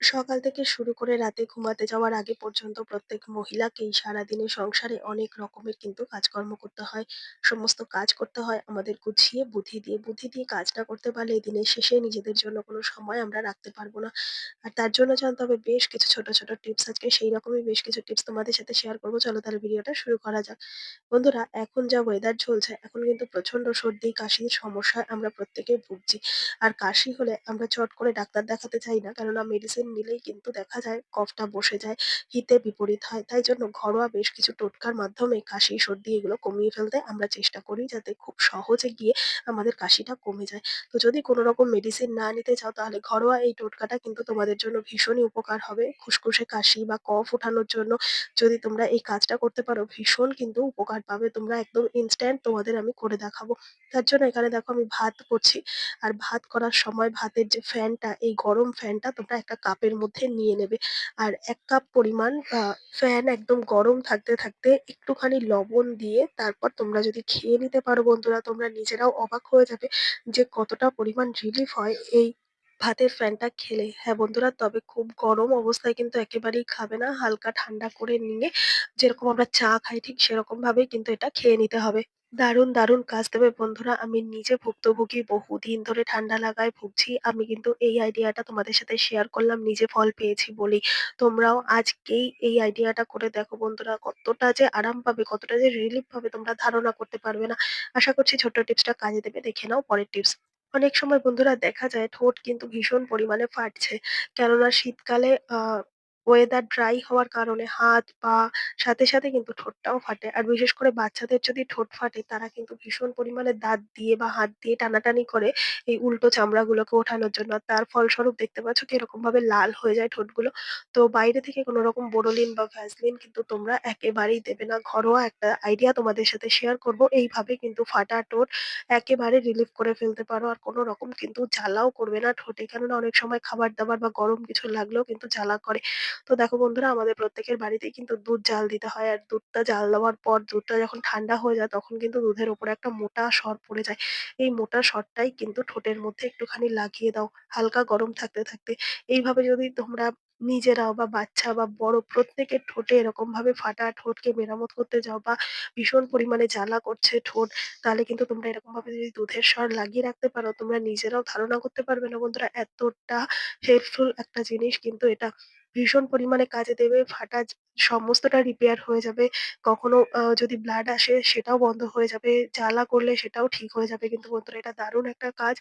সকাল থেকে শুরু করে রাতে ঘুমাতে যাওয়ার আগে পর্যন্ত প্রত্যেক মহিলাকেই সারাদিনে সংসারে অনেক রকমের কিন্তু কাজকর্ম করতে হয়। সমস্ত কাজ করতে হয় আমাদের গুছিয়ে বুদ্ধি দিয়ে। বুদ্ধি দিয়ে কাজ না করতে পারলে এই দিনের শেষে নিজেদের জন্য কোনো সময় আমরা রাখতে পারব না। আর তার জন্য জানতে হবে বেশ কিছু ছোট, ছোট টিপস আজকে সেই রকমই বেশ কিছু টিপস তোমাদের সাথে শেয়ার করব চলো তাহলে ভিডিওটা শুরু করা যাক। বন্ধুরা এখন যা ওয়েদার চলছে এখন কিন্তু প্রচণ্ড সর্দি কাশির সমস্যায় আমরা প্রত্যেকে ভুগছি। আর কাশি হলে আমরা চট করে ডাক্তার দেখাতে চাই না কেননা মেডিসিন নিলেই কিন্তু দেখা যায় কফটা বসে যায়, হিতে বিপরীত হয়। তাই জন্য ঘরোয়া বেশ কিছু টোটকার মাধ্যমে কাশি, সর্দি এগুলো কমিয়ে ফেলতে আমরা চেষ্টা করি যাতে খুব সহজে গিয়ে আমাদের কাশিটা কমে যায়। তো যদি কোনো রকম মেডিসিন না নিতে চাও তাহলে ঘরোয়া এই টোটকাটা কিন্তু তোমাদের জন্য ভীষণই উপকার হবে। খুসখুসে কাশি বা কফ ওঠানোর জন্য যদি তোমরা এই কাজটা করতে পারো ভীষণ কিন্তু উপকার পাবে। তোমরা একদম ইনস্ট্যান্ট তোমাদের আমি করে দেখাবো। তার জন্য এখানে দেখো আমি ভাত করছি। আর ভাত করার সময় ভাতের যে ফ্যানটা এই গরম ফ্যানটা তোমরা একটা কাপের মধ্যে নিয়ে নেবে। আর এক কাপ পরিমাণ ফ্যান একদম গরম থাকতে থাকতে একটুখানি লবণ দিয়ে তারপর তোমরা যদি খেয়ে নিতে পারো বন্ধুরা, তোমরা নিজেরাও অবাক হয়ে যাবে যে কতটা পরিমাণ রিলিফ হয় এই ভাতের ফ্যানটা খেলে। হ্যাঁ বন্ধুরা, তবে খুব গরম অবস্থায় কিন্তু একেবারেই খাবে না। হালকা ঠান্ডা করে নিয়ে যেরকম আমরা চা খাই ঠিক সেরকম ভাবেই কিন্তু এটা খেয়ে নিতে হবে। দারুণ, দারুণ কাজ দেবে বন্ধুরা। আমি নিজে ভুক্তভোগী বহুদিন ধরে ঠান্ডা লাগায় ভুগছি। আমি কিন্তু এই আইডিয়াটা তোমাদের সাথে শেয়ার করলাম নিজে ফল পেয়েছি বলেই। তোমরাও আজকেই এই আইডিয়াটা করে দেখো বন্ধুরা কতটা যে আরাম পাবে, কতটা যে রিলিফ পাবে তোমরা ধারণা করতে পারবে না। আশা করছি ছোট্ট টিপসটা কাজে দেবে। দেখে নাও পরের টিপস। অনেক সময় বন্ধুরা দেখা যায় ঠোঁট কিন্তু ভীষণ পরিমাণে ফাটছে। কেননা শীতকালে আ ওয়েদার ড্রাই হওয়ার কারণে হাত, পা সাথে, সাথে কিন্তু ঠোঁটটাও ফাটে। আর বিশেষ করে বাচ্চাদের যদি ঠোঁট ফাটে তারা কিন্তু ভীষণ পরিমাণে দাঁত দিয়ে বা হাত দিয়ে টানাটানি করে এই উল্টো চামড়াগুলোকে ওঠানোর জন্য। তার ফলস্বরূপ দেখতে পাচ্ছ কি এরকমভাবে লাল হয়ে যায় ঠোঁটগুলো। তো বাইরে থেকে কোনো রকম বোরোলিন বা ভ্যাসলিন কিন্তু তোমরা একেবারেই দেবে না। ঘরোয়া একটা আইডিয়া তোমাদের সাথে শেয়ার করব। এইভাবে কিন্তু ফাটা ঠোঁট একেবারে রিলিফ করে ফেলতে পারো। আর কোনো রকম কিন্তু জ্বালাও করবে না ঠোঁটে। কেননা অনেক সময় খাবার-দাবার বা গরম কিছু লাগলেও কিন্তু জ্বালা করে। তো দেখো বন্ধুরা, আমাদের প্রত্যেকের বাড়িতেই কিন্তু দুধ জাল দিতে হয় আর দুধটা জাল দেওয়ার পর দুধটা যখন ঠান্ডা হয়ে যায় তখন কিন্তু দুধের উপরে একটা মোটা সর পড়ে যায়। এই মোটা সরটাই কিন্তু ঠোঁটের মধ্যে একটুখানি লাগিয়ে দাও, হালকা গরম থাকতে থাকতে। এইভাবে যদি তোমরা নিজেরাও বা বাচ্চা বা বড় প্রত্যেকের ঠোঁটে এরকম ভাবে ফাটা ঠোঁটকে মেরামত করতে যাও বা ভীষণ পরিমাণে জ্বালা করছে ঠোঁট, তাহলে কিন্তু তোমরা এরকম ভাবে যদি দুধের সর লাগিয়ে রাখতে পারো, তোমরা নিজেরাও ধারণা করতে পারবে না বন্ধুরা, এতটা হেল্পফুল একটা জিনিস কিন্তু এটা। ভীষণ পরিমাণে কাজে দেবে। ফাটা সমস্তটা রিপেয়ার হয়ে যাবে। কখনো যদি ব্লাড আসে সেটাও বন্ধ হয়ে যাবে। জ্বালা করলে সেটাও ঠিক হয়ে যাবে। কিন্তু বন্ধুরা এটা দারুণ একটা কাজ।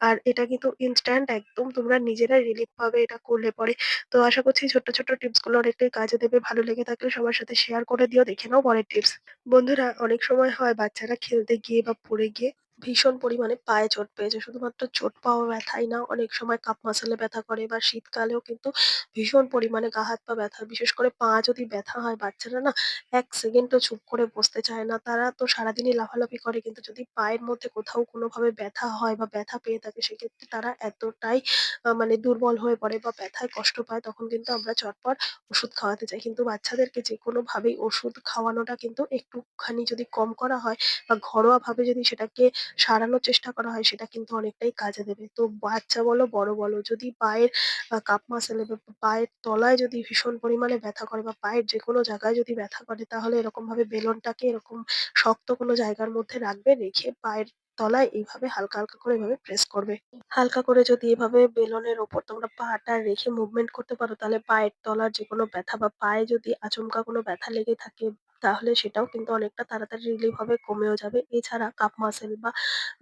আর এটা কিন্তু ইনস্ট্যান্ট একদম তোমরা নিজেরাই রিলিফ পাবে এটা করলে পরে। তো আশা করছি ছোট্ট, ছোট্ট টিপসগুলো অনেকটাই কাজে দেবে। ভালো লেগে থাকলে সবার সাথে শেয়ার করে দিও। দেখে নাও পরের টিপস। বন্ধুরা অনেক সময় হয় বাচ্চারা খেলতে গিয়ে বা পড়ে গিয়ে ভীষণ পরিমাণে পায়ে চোট পেয়েছে। শুধুমাত্র চোট পাওয়া ব্যথাই না, অনেক সময় কাপ মাসলে ব্যথা করে বা শীতকালেও কিন্তু ভীষণ পরিমাণে গা, হাত, পা ব্যথা। বিশেষ করে পা যদি ব্যথা হয়, বাচ্চারা না ১ সেকেন্ডও চুপ করে বসতে চায় না। তারা তো সারাদিনই লাফালাফি করে, কিন্তু যদি পায়ের মধ্যে কোথাও কোনোভাবে ব্যথা হয় বা ব্যথা পেয়ে থাকে, সেক্ষেত্রে তারা এতটাই মানে দুর্বল হয়ে পড়ে বা ব্যথায় কষ্ট পায়, তখন কিন্তু আমরা চটপট ওষুধ খাওয়াতে চাই কিন্তু বাচ্চাদেরকে যেকোনোভাবেই ওষুধ খাওয়ানোটা কিন্তু একটুখানি যদি কম করা হয় বা ঘরোয়াভাবে যদি সেটাকে সারানোর চেষ্টা করা হয় সেটা কিন্তু অনেকটাই কাজে দেবে। তো বাচ্চা বলো, বড় বলো যদি পায়ের কাপ মাসলে বা পায়ের তলায় যদি ভীষণ পরিমাণে ব্যথা করে বা পায়ের যেকোনো জায়গায় যদি ব্যথা করে তাহলে এরকমভাবে বেলনটাকে এরকম শক্ত কোনো জায়গার মধ্যে রাখবে, রেখে পায়ের তলায় এইভাবে হালকা, হালকা করে এভাবে প্রেস করবে। হালকা করে যদি এভাবে বেলনের ওপর তোমরা পাটা রেখে মুভমেন্ট করতে পারো তাহলে পায়ের তলার যেকোনো ব্যথা বা পায়ে যদি আচমকা কোনো ব্যথা লেগে থাকে তাহলে সেটাও কিন্তু অনেকটা তাড়াতাড়ি রিলিফ হবে, কমেও যাবে। এছাড়া কাপ মাসল বা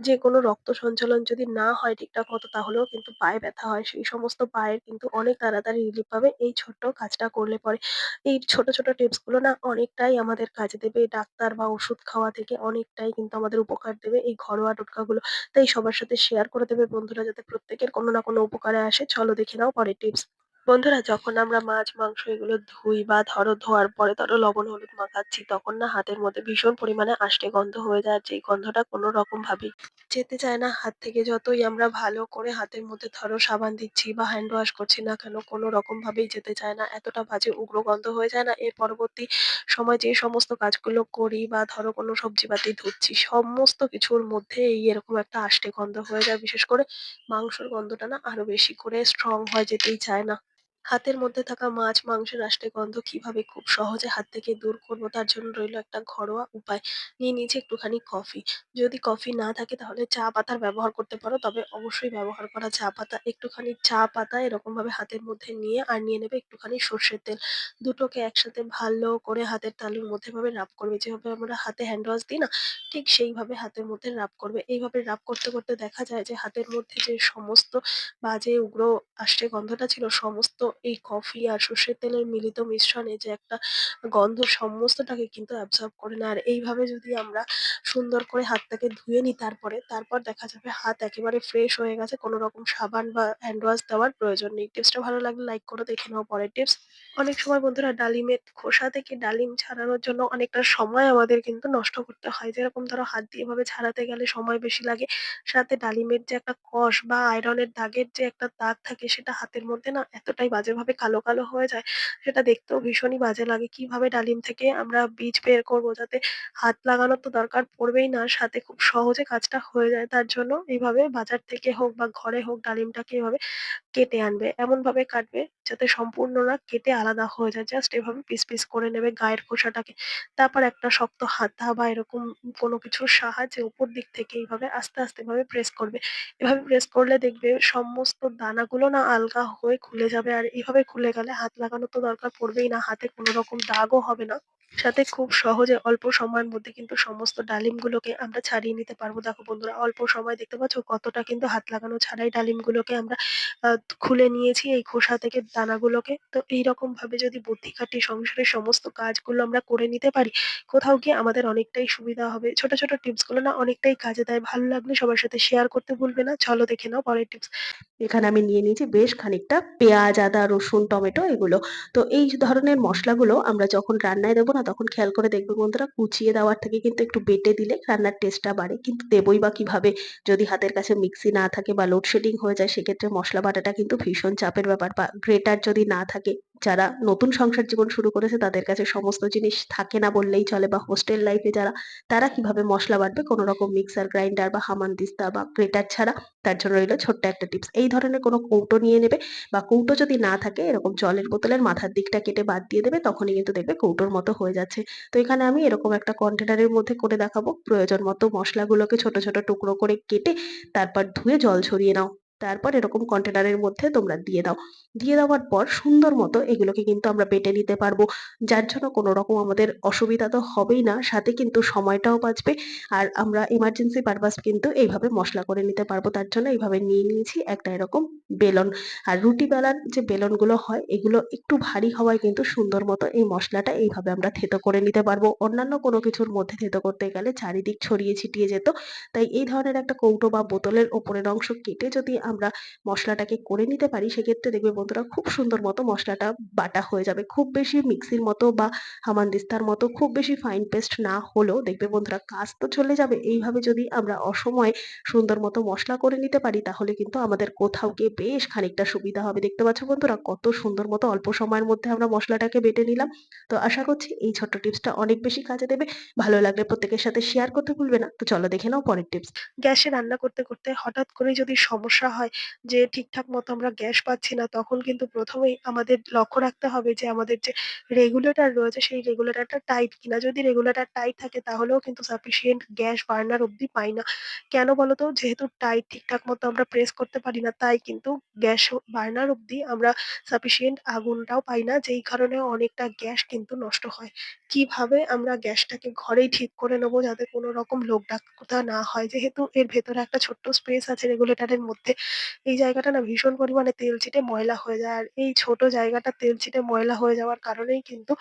যেকোনো রক্ত সঞ্চালন যদি না হয় ঠিকঠাক মতো তাহলেও কিন্তু পায়ে ব্যথা হয়। সেই সমস্ত পায়ের কিন্তু অনেক তাড়াতাড়ি রিলিফ পাবে এই ছোট্ট কাজটা করলে পরে। এই ছোট, ছোট টিপসগুলো না অনেকটাই আমাদের কাজে দেবে। ডাক্তার বা ওষুধ খাওয়া থেকে অনেকটাই কিন্তু আমাদের উপকার দেবে এই ঘরোয়া টোটকাগুলো। তাই সবার সাথে শেয়ার করে দেবে বন্ধুরা যাতে প্রত্যেকের কোনো না কোনো উপকারে আসে। চলো দেখে নাও পরের টিপস। বন্ধুরা যখন আমরা মাছ, মাংস এগুলো ধুই বা ধরো ধোয়ার পরে ধরো লবণ হলুদ মাখাচ্ছি তখন না হাতের মধ্যে ভীষণ পরিমাণে আষ্টে গন্ধ হয়ে যায়। যেই গন্ধটা কোনো রকম ভাবেই যেতে চায় না হাত থেকে যতই আমরা ভালো করে হাতের মধ্যে ধরো সাবান দিচ্ছি বা হ্যান্ড ওয়াশ করছি না কেন কোনো রকম ভাবেই যেতে চায় না। এতটা বাজে উগ্র গন্ধ হয়ে যায় না এর পরবর্তী সময় যে সমস্ত কাজগুলো করি বা ধরো কোনো সবজিপাতি ধুচ্ছি সমস্ত কিছুর মধ্যে এই এরকম একটা আষ্টে গন্ধ হয়ে যায়। বিশেষ করে মাংসর গন্ধটা না আরও বেশি করে স্ট্রং হয় যেতেই চায় না। হাতের মধ্যে থাকা মাছ, মাংসের আষ্টে গন্ধ কীভাবে খুব সহজে হাত থেকে দূর করব তার জন্য রইল একটা ঘরোয়া উপায়। নিয়ে নিয়েছি একটুখানি কফি। যদি কফি না থাকে তাহলে চা পাতার ব্যবহার করতে পারো। তবে অবশ্যই ব্যবহার করা চা পাতা। একটুখানি চা পাতা এরকমভাবে হাতের মধ্যে নিয়ে আর নিয়ে নেবে একটুখানি সর্ষের তেল। দুটোকে একসাথে ভালো করে হাতের তালুর মধ্যে এভাবে রাব করবে। যেভাবে আমরা হাতে হ্যান্ড ওয়াশ দিই না? ঠিক সেইভাবে হাতের মধ্যে রাব করবে। এইভাবে রাব করতে, করতে দেখা যায় যে হাতের মধ্যে যে সমস্ত বাজে উগ্র আষ্টে গন্ধটা ছিল সমস্ত এই কফি আর সর্ষের তেলের মিলিত মিশ্রণে যে একটা গন্ধ সমস্তটাকে কিন্তু অ্যাবজর্ব করে নেয়। আর এইভাবে যদি আমরা সুন্দর করে হাতটাকে ধুয়ে নিই তারপরে, তারপর দেখা যাবে হাত একেবারে ফ্রেশ হয়ে গেছে। কোনো রকম সাবান বা হ্যান্ড ওয়াশ দেওয়ার প্রয়োজন নেই। টিপসটা ভালো লাগলে লাইক করো। দেখে নাও পরের টিপস। অনেক সময় বন্ধুরা ডালিমের খোসা থেকে ডালিম ছাড়ানোর জন্য অনেকটা সময় আমাদের কিন্তু নষ্ট করতে হয়। যেরকম ধরো হাত দিয়ে এভাবে ছাড়াতে গেলে সময় বেশি লাগে। সাথে ডালিমের যে একটা কষ বা আয়রনের দাগের যে একটা দাগ থাকে সেটা হাতের মধ্যে না এতটাই বাজেভাবে কালো, কালো হয়ে যায় সেটা দেখতেও ভীষণই বাজে লাগে। কীভাবে ডালিম থেকে আমরা বীজ বের করব যাতে হাত লাগানোর তো দরকার পড়বেই না, সাথে খুব সহজে কাজটা হয়ে যায়। তার জন্য এইভাবে বাজার থেকে হোক বা ঘরে হোক ডালিমটাকে এভাবে কেটে আনবে। এমনভাবে কাটবে যাতে সম্পূর্ণ না কেটে আলাদা হয়ে যায়। জাস্ট এভাবে পিস, পিস করে নেবে গায়ের খোসাটাকে। তারপর একটা শক্ত হাতা বা এরকম কোনো কিছুর সাহায্যে উপর দিক থেকে এইভাবে আস্তে, আস্তে এভাবে প্রেস করবে। এভাবে প্রেস করলে দেখবে সমস্ত দানাগুলো না আলগা হয়ে খুলে যাবে। আর এভাবে খুলে গেলে হাত লাগানোর তো দরকার, পড়বেই না। হাতে কোনো রকম দাগও হবে না। সাথে খুব সহজে অল্প সময়ের মধ্যে কিন্তু সমস্ত ডালিমগুলোকে আমরা ছাড়িয়ে নিতে পারব। দেখো বন্ধুরা অল্প সময় দেখতে পাচ্ছ কতটা কিন্তু হাত লাগানো ছাড়াই ডালিমগুলোকে আমরা খুলে নিয়েছি এই খোসা থেকে দানাগুলোকে। তো এইরকম ভাবে যদি বুদ্ধি খাটিয়ে সংসারের সমস্ত কাজগুলো আমরা করে নিতে পারি, কোথাও গিয়ে আমাদের অনেকটাই সুবিধা হবে। ছোট, ছোট টিপসগুলো না অনেকটাই কাজে দেয়। ভালো লাগলে সবার সাথে শেয়ার করতে ভুলবে না। চলো দেখে নাও পরের টিপস। এখানে আমি নিয়ে নিয়েছি বেশ খানিকটা পেঁয়াজ, আদা, রসুন, টমেটো এগুলো। তো এই ধরনের মশলাগুলো আমরা যখন রান্নায় দেবো না, তখন খেয়াল করে দেখবে বন্ধুরা কুচিয়ে দেওয়ার থেকে কিন্তু একটু বেটে দিলে রান্নার টেস্টটা বাড়ে। কিন্তু দেবই বা কীভাবে? যদি হাতের কাছে মিক্সি না থাকে বা লোডশেডিং হয়ে যায়, সেক্ষেত্রে মশলা বাটাটা কিন্তু ভীষণ চাপের ব্যাপার বা গ্রেটার যদি না থাকে যারা নতুন সংসার জীবন শুরু করেছে তাদের কাছে সমস্ত জিনিস থাকে না বললেই চলে বা হোস্টেল লাইফে যারা তারা কীভাবে মশলা বাটবে কোনো রকম মিক্সার গ্রাইন্ডার বা হামানদিস্তা বা গ্রেটার ছাড়া তার জন্য রইল ছোট্ট একটা টিপস। এই ধরনের কোনো কৌটো নিয়ে নেবে বা কৌটো যদি না থাকে এরকম জলের বোতলের মাথার দিকটা কেটে বাদ দিয়ে দেবে তখনই কিন্তু দেখবে কৌটোর মতো হয়ে যাচ্ছে। তো এখানে আমি এরকম একটা কন্টেনারের মধ্যে করে দেখাবো। প্রয়োজন মতো মসলাগুলোকে ছোট, ছোট টুকরো করে কেটে তারপর ধুয়ে জল ঝরিয়ে নাও। তারপর এরকম কন্টেনারের মধ্যে তোমরা দিয়ে দাও। দিয়ে দেওয়ার পর সুন্দর মতো এগুলোকে কিন্তু আমরা বেটে নিতে পারব। যার জন্য কোনো রকম আমাদের অসুবিধা তো হবেই না। সাথে কিন্তু সময়টাও বাঁচবে। আর আমরা এমার্জেন্সি পারপাস কিন্তু এইভাবে মশলা করে নিতে পারব। তার জন্য এইভাবে নিয়ে নিয়েছি একটা এরকম বেলন। আর রুটি বেলার যে বেলনগুলো হয়, এগুলো একটু ভারী হওয়ায় কিন্তু সুন্দর মতো এই মশলাটা এইভাবে আমরা থেতো করে নিতে পারব। অন্যান্য কোনো কিছুর মধ্যে থেতো করতে গেলে চারিদিক ছড়িয়ে ছিটিয়ে যেত। তাই এই ধরনের একটা কৌটো বা বোতলের ওপরের অংশ কেটে যদি আমরা মসলাটাকে করে নিতে পারি সেক্ষেত্রে দেখবে বন্ধুরা খুব সুন্দর মতো মসলাটা বাটা হয়ে যাবে। খুব বেশি মিক্সির মতো বা হামানদিস্তার মতো খুব বেশি ফাইন পেস্ট না হলেও দেখবে বন্ধুরা কাজ তো চলে যাবে। এইভাবে যদি আমরা অসময়ে সুন্দর মতো মসলা করে নিতে পারি তাহলে কিন্তু আমাদের কোথাও গিয়ে বেশ খানিকটা সুবিধা হবে। দেখতে পাচ্ছ বন্ধুরা কত সুন্দর মতো অল্প সময়ের মধ্যে আমরা মশলাটাকে বেটে নিলাম। তো আশা করছি এই ছোট্ট টিপসটা অনেক বেশি কাজে দেবে। ভালো লাগলে প্রত্যেকের সাথে শেয়ার করতে ভুলবে না। তো চলো দেখে নাও পরের টিপস। গ্যাসে রান্না করতে, করতে হঠাৎ করে যদি সমস্যা হয় যে ঠিকঠাক মতো আমরা গ্যাস পাচ্ছি না, তখন কিন্তু ১ম এই আমাদের লক্ষ্য রাখতে হবে যে আমাদের যে রেগুলেটর রয়েছে সেই রেগুলেটরটা টাইট কিনা। যদি রেগুলেটর টাইট থাকে তাহলেও কিন্তু সাফিসিয়েন্ট গ্যাস বার্নার অব্দি পাই না। কেন বলো তো? যেহেতু টাইট ঠিকঠাক মতো আমরা প্রেস করতে পারি না, তাই কিন্তু গ্যাস বার্নার অব্দি আমরা সাফিসিয়েন্ট আগুনটাও পাই না। যেই কারণে অনেকটা গ্যাস কিন্তু নষ্ট হয়। কীভাবে আমরা গ্যাসটাকে ঘরেই ঠিক করে নেব যাতে কোনো রকম লোক ডাকাত না হয়। যেহেতু এর ভেতরে একটা ছোট্ট স্পেস আছে রেগুলেটরের মধ্যে, এই জায়গাটা না ভীষণ পরিমাণে তেল ছিটে ময়লা হয়ে যায়। আর এই ছোট জায়গাটা তেল ছিটে ময়লা হয়ে যাওয়ার কারণেই কিন্তু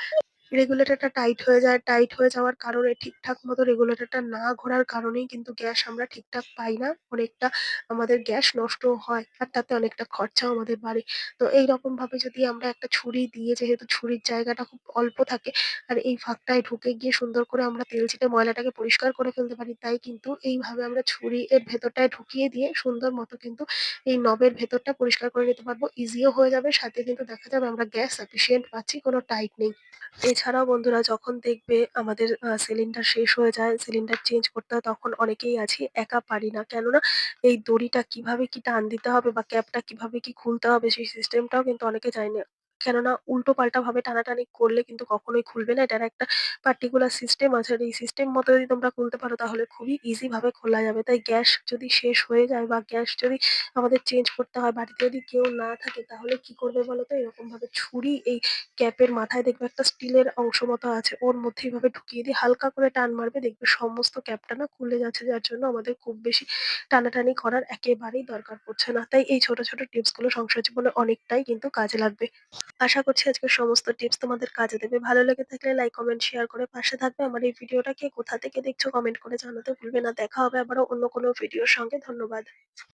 রেগুলেটরটা টাইট হয়ে যায়। টাইট হয়ে যাওয়ার কারণে ঠিকঠাক মতো রেগুলেটরটা না ঘোরার কারণেই কিন্তু গ্যাস আমরা ঠিকঠাক পাই না। অনেকটা আমাদের গ্যাস নষ্ট হয়। আর তাতে অনেকটা খরচাও আমাদের বাড়ে। তো এইরকমভাবে যদি আমরা একটা ছুরি দিয়ে যেহেতু ছুরির জায়গাটা খুব অল্প থাকে আর এই ফাঁকটায় ঢুকে গিয়ে সুন্দর করে আমরা তেল ছিটে ময়লাটাকে পরিষ্কার করে ফেলতে পারি। তাই কিন্তু এইভাবে আমরা ছুরি এর ভেতরটায় ঢুকিয়ে দিয়ে সুন্দর মতো কিন্তু এই নবের ভেতরটা পরিষ্কার করে নিতে পারব। ইজিও হয়ে যাবে। সাথে কিন্তু দেখা যাবে আমরা গ্যাস সাফিসিয়েন্ট পাচ্ছি, কোনো টাইট নেই। এছাড়াও বন্ধুরা যখন দেখবে আমাদের সিলিন্ডার শেষ হয়ে যায়, সিলিন্ডার চেঞ্জ করতে হয় তখন অনেকেই আছি একা পারি না। কেননা এই দড়িটা কীভাবে কি টান দিতে হবে বা ক্যাপটা কীভাবে কি খুলতে হবে সেই সিস্টেমটাও কিন্তু অনেকে জানে না। কেননা উল্টোপাল্টা ভাবে টানাটানি করলে কিন্তু কখনোই খুলবে না। এটার একটা পার্টিকুলার সিস্টেম আছে। আর এই সিস্টেম মতো যদি তোমরা খুলতে পারো তাহলে খুবই ইজি ভাবে খোলা যাবে। তাই গ্যাস যদি শেষ হয়ে যায় বা গ্যাস যদি আমাদের চেঞ্জ করতে হয়, বাড়িতে যদি কেউ না থাকে তাহলে কি করবে বলো তো? এরকমভাবে ছুরি এই ক্যাপের মাথায় দেখবে একটা স্টিলের অংশ মতো আছে। ওর মধ্যে এইভাবে ঢুকিয়ে দিয়ে হালকা করে টান মারবে দেখবে সমস্ত ক্যাপটা না খুলে যাচ্ছে। যার জন্য আমাদের খুব বেশি টানাটানি করার একেবারেই দরকার পড়ছে না। তাই এই ছোট, ছোট টিপসগুলো সংসার জীবনে অনেকটাই কিন্তু কাজে লাগবে। আশা করছি আজকে সমস্ত টিপস তোমাদের কাজে দেবে। ভালো লেগে থাকলে লাইক, কমেন্ট, শেয়ার করে পাশে থাকবে। আমার এই ভিডিওটা কে কোথা থেকে দেখছ কমেন্ট করে জানাতে ভুলবে না। দেখা হবে আবারও অন্য কোনো ভিডিওর সঙ্গে। ধন্যবাদ।